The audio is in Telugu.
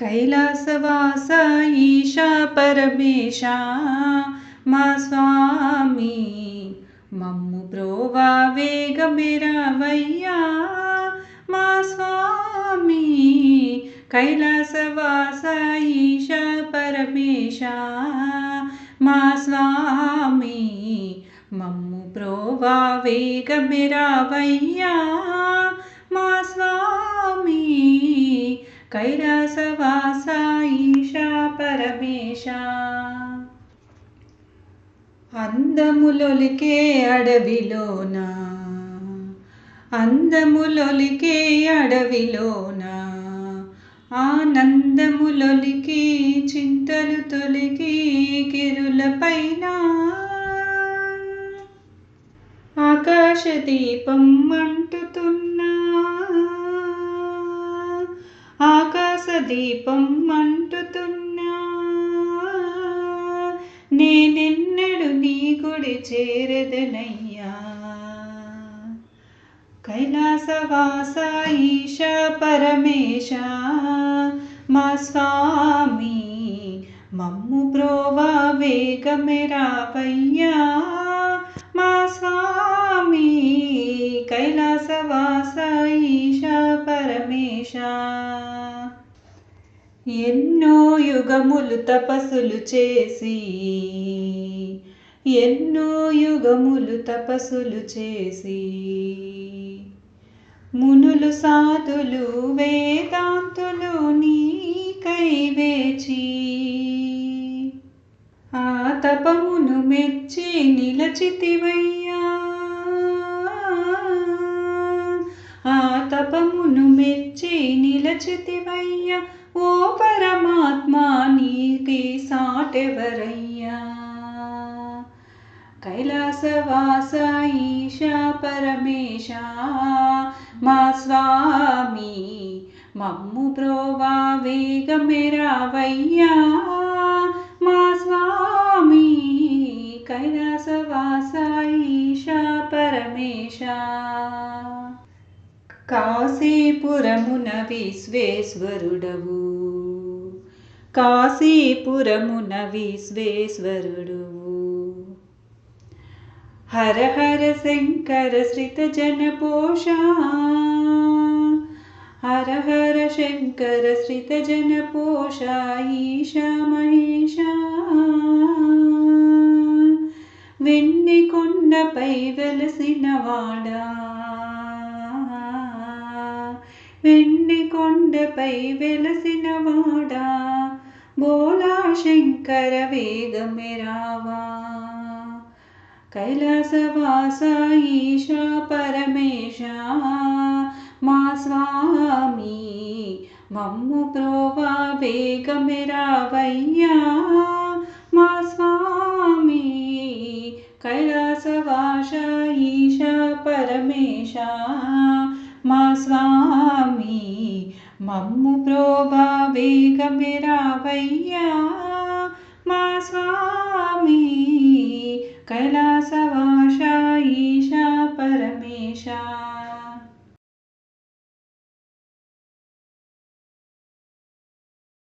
कैलासवास ईशा परमेशा मा स्वामी मम्मु प्रोवा वा वेग मेरावया मा स्वामी कैलासवास ईशा परमेशा मा स्वामी मम प्रो वा वेगमेरावया मा स्वामी कैला అందములొలికే అడవిలోన. అందములొలికే అడవిలోన. ఆనందములొలికి చింతలు తొలికి దీపం అంటుతున్నా. మంటుతున్నా ఆకాశదీపం మంటుతున్నా నేనెన్నడు గుడి చేరదనయ్యా. కైలాసవాస ఈశ పరమేశ మా స్వామి మమ్ము బ్రోవా వేగమెరావయ్యా. మా స్వామి కైలాసవాస ఈశ పరమేశ. ఎన్నో యుగములు తపస్సులు చేసి ఎన్నో యుగములు తపస్సులు చేసి మునులు సాధులు వేదాంతులు నీకై వేచి ఆ తపమును మెచ్చి నిలచితివయ్యా. ఆ తపమును మెచ్చి నిలచితివయ్యా. ఓ పరమాత్మ నీకి సాటెవరయ్యా. కైలాసవాస ఈశా పరమేశ మా స్వామి మమ్ము ప్రోవా వేగమెరావయ్యా. మా స్వామి కైలాసవాస ఈశా పరమేశ. కాశీపురమున విశ్వేశ్వరుడవు. కాశీపురమున విశ్వేశ్వరుడువు. హర హర శంకర శ్రిత జన పోష హర హర శంకర శ్రిత జన పోష ఈశ మహేశ వెండి కొండపై వెలసిన వాడా వెండి కొండపై వెలసిన వాడా బోలా శంకర వేగమెరావా कैलसवास ईश परमेश। मा स्वामी मम्मु प्रोवा गरा भैया मा स्वामी कैलस वास परमेश। मा स्वामी मम प्रो भावेगमेरावैया मा स्वामी कैला